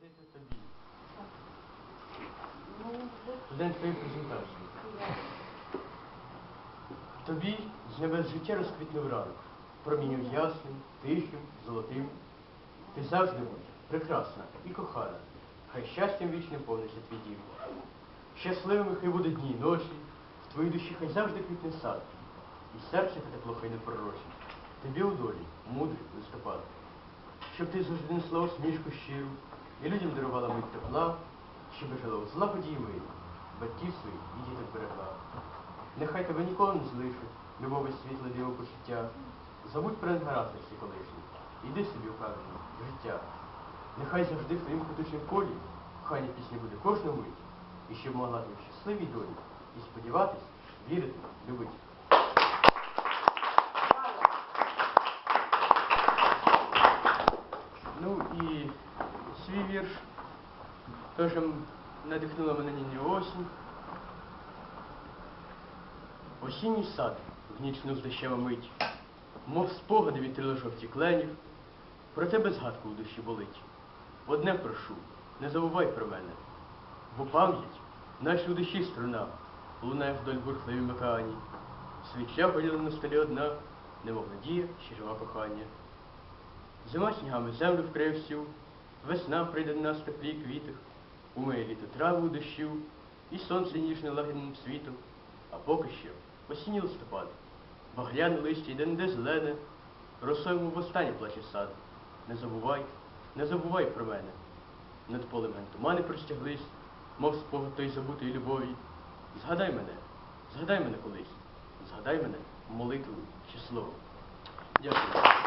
присвятити тобі. Твоєї презентації. Тобі з небес життя розквітнув ранок, промінюв ясним, тихим, золотим. Ти завжди будь прекрасна і кохана, хай щастям вічним повниться твій дім. Щасливими хай будуть дні і ночі, в твоїй душі хай завжди квітне сад, і серце хай тепло хай не пророчить. Тобі у долі, мудрий листопад, щоб ти завжди несла усмішку щиру, і людям дарувала мить тепла, щоб жила у злагоді і мирі, батьків своїх і діток берегла. Нехай тебе ніколи не злишуть, любові світле диво почуття. Забудь про всі колишні, іди собі впевнено, життя. Нехай завжди в твоїм кутучому полі кохання пісні буде кожну мить, і щоб могла ти в щасливій долі і сподіватись, вірити, любити. Ну і вірш теж надихнула мене ніні осінь. Осінній сад в з дощема мить, мов спогади вітрило жовті кленів, про тебе згадку у душі болить. Одне прошу, не забувай про мене, бо пам'ять, наче у душі струна, лунає вдоль бурхливі океані. Свіча горіла на столі одна, немов надія, що жива кохання. Зима снігами землю вкриє всю, весна прийде до нас в теплі квітах, літо траву дощу, і сонце ніжне лагідним світом, а поки що осінній листопад, багряне листя йде не зелене, росою востаннє плаче сад. Не забувай, не забувай про мене. Над полем тумани простяглись, мов спогад той забутої любові. Згадай мене, згадай мене колись, згадай мене молитвою чи словом. Дякую.